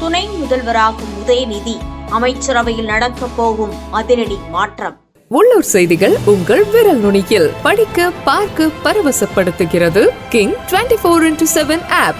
துணை முதல்வராகும் உதயநிதி. அமைச்சரவையில் நடக்கப் போகும் அதிரடி மாற்றம். உள்ளூர் செய்திகள் உங்கள் விரல் நுனியில். படிக்க பார்க்க பரவசப்படுத்துகிறது. King twenty four into seven app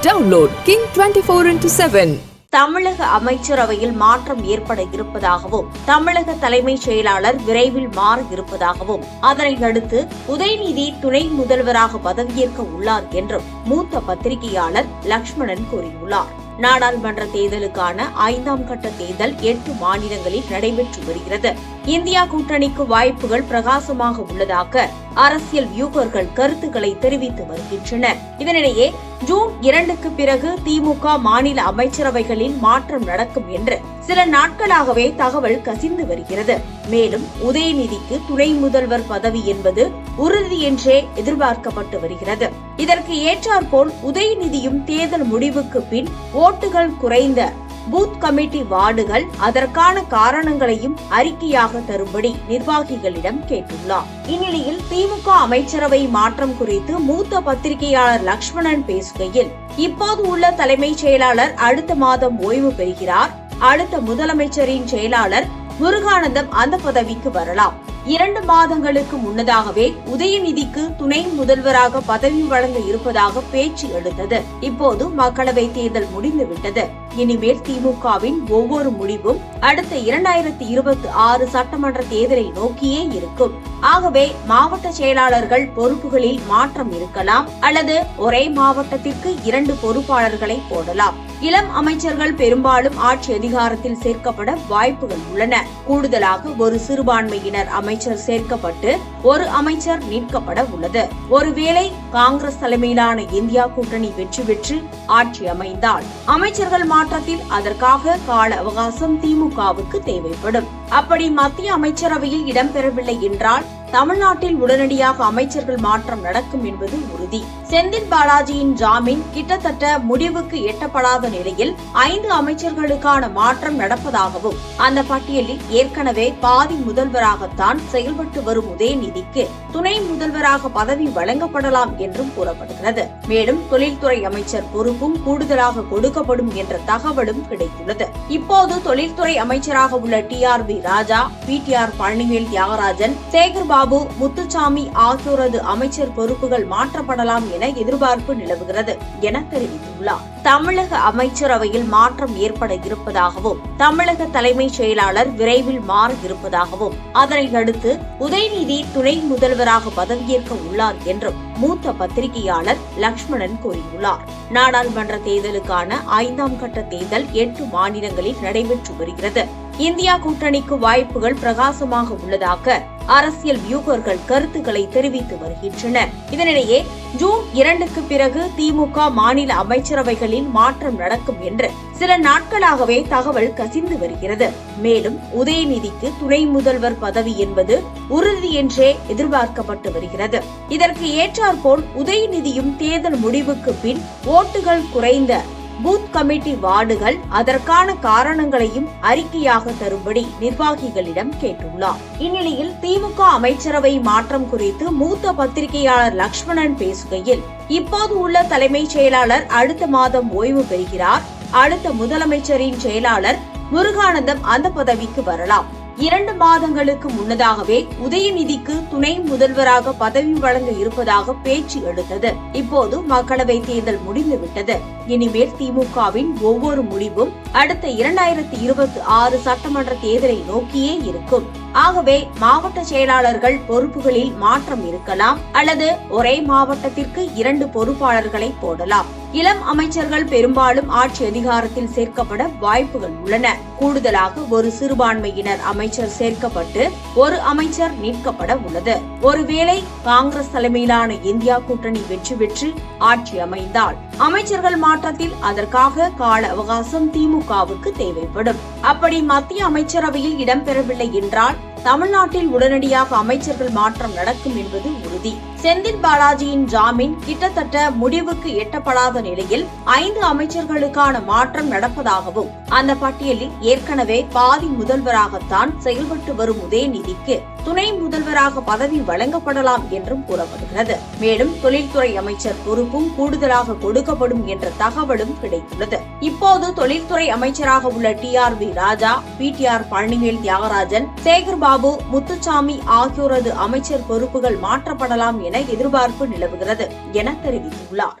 download King twenty four into seven தமிழக அமைச்சரவையில் மாற்றம் ஏற்பட இருப்பதாகவும் தமிழக தலைமைச் செயலாளர் விரைவில் மாற இருப்பதாகவும் அதனை அடுத்து உதயநிதி துணை முதல்வராக பதவியேற்க உள்ளார் என்றும் மூத்த பத்திரிகையாளர் லக்ஷ்மணன் கூறியுள்ளார். நாடாளுமன்ற தேர்தலுக்கான ஐந்தாம் கட்ட தேர்தல் எட்டு மாநிலங்களில் நடைபெற்று வருகிறது. இந்தியா கூட்டணிக்கு வாய்ப்புகள் பிரகாசமாக உள்ளதாக அரசியல் வியூகர்கள் கருத்துக்களை தெரிவித்து வருகின்றனர். இதனிடையே ஜூன் இரண்டுக்கு பிறகு திமுக மாநில அமைச்சரவைகளில் மாற்றம் நடக்கும் என்று சில நாட்களாகவே தகவல் கசிந்து வருகிறது. மேலும் உதயநிதிக்கு துணை முதல்வர் பதவி என்பது உறுதி என்றே எதிர்பார்க்கப்பட்டு வருகிறது. இதற்கு ஏற்றாற்போல் உதயநிதியும் தேர்தல் முடிவுக்கு பின் ஓட்டுகள் குறைந்த பூத் கமிட்டி வார்டுகள் அதற்கான காரணங்களையும் அறிக்கையாக தரும்படி நிர்வாகிகளிடம் கேட்டுள்ளார். இந்நிலையில் திமுக அமைச்சரவை மாற்றம் குறித்து மூத்த பத்திரிகையாளர் லக்ஷ்மணன் பேசுகையில் இப்போது உள்ள தலைமைச் செயலாளர் அடுத்த மாதம் ஓய்வு பெறுகிறார். அடுத்த முதலமைச்சரின் செயலாளர் முருகானந்தம் அந்த பதவிக்கு வரலாம். இரண்டு மாதங்களுக்கு முன்னதாகவே உதயநிதிக்கு துணை முதல்வராக பதவி வழங்க இருப்பதாக பேச்சு எடுத்தது இப்போது மக்களவை தேர்தல் முடிந்துவிட்டது. இனிமேல் திமுகவின் ஒவ்வொரு முடிவும் அடுத்த இரண்டாயிரத்தி இருபத்தி ஆறு சட்டமன்ற தேர்தலை நோக்கியே இருக்கும். ஆகவே மாவட்ட செயலாளர்கள் பொறுப்புகளில் மாற்றம் இருக்கலாம் அல்லது ஒரே மாவட்டத்திற்கு இரண்டு பொறுப்பாளர்களை போடலாம். இளம் அமைச்சர்கள் பெரும்பாலும் ஆட்சி அதிகாரத்தில் சேர்க்கப்பட வாய்ப்புகள் உள்ளன. கூடுதலாக ஒரு சிறுபான்மையினர் அமை அமைச்சர் சேர்க்கப்பட்டு ஒரு அமைச்சர் நீக்கப்பட உள்ளது. ஒருவேளை காங்கிரஸ் தலைமையிலான இந்தியா கூட்டணி வெற்றி பெற்று ஆட்சி அமைந்தால் அமைச்சர்கள் மாற்றத்தில் அதற்காக கால அவகாசம் திமுகவுக்கு தேவைப்படும். அப்படி மத்திய அமைச்சரவையில் இடம்பெறவில்லை என்றால் தமிழ்நாட்டில் உடனடியாக அமைச்சர்கள் மாற்றம் நடக்கும் என்பது உறுதி. செந்தில் பாலாஜியின் ஜாமீன் கிட்டத்தட்ட முடிவுக்கு எட்டப்படாத நிலையில் ஐந்து அமைச்சர்களுக்கான மாற்றம் நடப்பதாகவும் அந்த பட்டியலில் ஏற்கனவே பாதி முதல்வராகத்தான் செயல்பட்டு வரும் உதயநிதிக்கு துணை முதல்வராக பதவி வழங்கப்படலாம் என்றும் கூறப்படுகிறது. மேலும் தொழில்துறை அமைச்சர் பொறுப்பும் கூடுதலாக கொடுக்கப்படும் என்ற தகவலும் கிடைத்துள்ளது. இப்போது தொழில்துறை அமைச்சராக உள்ள T R B Raja P T R Palanivel Thiagarajan Sekar Babu Muthusamy ஆகியோரது அமைச்சர் பொறுப்புகள் மாற்றப்படலாம் என எதிர்பார்ப்பு நிலவுகிறது என தெரிவித்துள்ளார். தமிழக அமைச்சரவையில் மாற்றம் ஏற்பட இருப்பதாகவும் தமிழக தலைமைச் செயலாளர் விரைவில் மாற இருப்பதாகவும் அதனை அடுத்து உதயநிதி துணை முதல்வராக பதவியேற்க உள்ளார் என்றும் மூத்த பத்திரிகையாளர் லக்ஷ்மணன் கூறியுள்ளார். நாடாளுமன்ற தேர்தலுக்கான ஐந்தாம் கட்ட தேர்தல் எட்டு மாநிலங்களில் நடைபெற்று வருகிறது. இந்தியா கூட்டணிக்கு வாய்ப்புகள் பிரகாசமாக உள்ளதாக அரசியல் வியூகர்கள் கருத்துக்களை தெரிவித்து வருகின்றனர். இதனிடையே ஜூன் இரண்டுக்கு பிறகு திமுக மாநில அமைச்சரவைகளில் மாற்றம் நடக்கும் என்று சில நாட்களாகவே தகவல் கசிந்து வருகிறது. மேலும் உதயநிதிக்கு துணை முதல்வர் பதவி என்பது உறுதி என்றே எதிர்பார்க்கப்பட்டு வருகிறது. இதற்கு ஏற்றாற்போல் உதயநிதியும் தேர்தல் முடிவுக்கு பின் ஓட்டுகள் குறைந்த பூத் கமிட்டி வார்டுகள் அதற்கான காரணங்களையும் அறிக்கையாக தரும்படி நிர்வாகிகளிடம் கேட்டுள்ளார். இந்நிலையில் திமுக அமைச்சரவை மாற்றம் குறித்து மூத்த பத்திரிகையாளர் லக்ஷ்மணன் பேசுகையில் இப்போது உள்ள தலைமைச் செயலாளர் அடுத்த மாதம் ஓய்வு பெறுகிறார். அடுத்த முதலமைச்சரின் செயலாளர் முருகானந்தம் அந்த பதவிக்கு வரலாம். இரண்டு மாதங்களுக்கு முன்னதாகவே உதயநிதிக்கு துணை முதல்வராக பதவி வழங்க இருப்பதாக பேச்சு எடுத்தது. இப்போது மக்களவை தேர்தல் முடிந்துவிட்டது இனிமேல் திமுகவின் ஒவ்வொரு முடிவும் அடுத்த இரண்டாயிரத்தி இருபத்தி ஆறு சட்டமன்ற தேர்தலை நோக்கியே இருக்கும். ஆகவே மாவட்ட செயலாளர்கள் பொறுப்புகளில் மாற்றம் இருக்கலாம் அல்லது ஒரே மாவட்டத்திற்கு இரண்டு பொறுப்பாளர்களை போடலாம். இளம் அமைச்சர்கள் பெரும்பாலும் ஆட்சி அதிகாரத்தில் சேர்க்கப்பட வாய்ப்புகள் உள்ளன. கூடுதலாக ஒரு சிறுபான்மையினர் அமைச்சர் சேர்க்கப்பட்டு ஒரு அமைச்சர் நீக்கப்பட உள்ளது. ஒருவேளை காங்கிரஸ் தலைமையிலான இந்தியா கூட்டணி வெற்றி பெற்று ஆட்சி அமைந்தால் அமைச்சர்கள் மாற்றத்தில் அதற்காக கால அவகாசம் திமுகவுக்கு தேவைப்படும். அப்படி மத்திய அமைச்சரவையில் இடம்பெறவில்லை என்றால் தமிழ்நாட்டில் உடனடியாக அமைச்சர்கள் மாற்றம் நடக்கும் என்பது உறுதி. செந்தில் பாலாஜியின் ஜாமீன் கிட்டத்தட்ட முடிவுக்கு எட்டப்படாத நிலையில் ஐந்து அமைச்சர்களுக்கான மாற்றம் நடப்பதாகவும் அந்த பட்டியலில் ஏற்கனவே பாதி முதல்வராகத்தான் செயல்பட்டு வரும் உதயநிதிக்கு துணை முதல்வராக பதவி வழங்கப்படலாம் என்றும் கூறப்படுகிறது. மேலும் தொழில்துறை அமைச்சர் பொறுப்பும் கூடுதலாக கொடுக்கப்படும் என்ற தகவலும் கிடைத்துள்ளது. இப்போது தொழில்துறை அமைச்சராக உள்ள T R V Raja P T R Palanivel Thiagarajan Sekar Babu Muthusamy ஆகியோரது அமைச்சர் பொறுப்புகள் மாற்றப்படலாம் என எதிர்பார்ப்பு நிலவுகிறது என தெரிவித்துள்ளார்.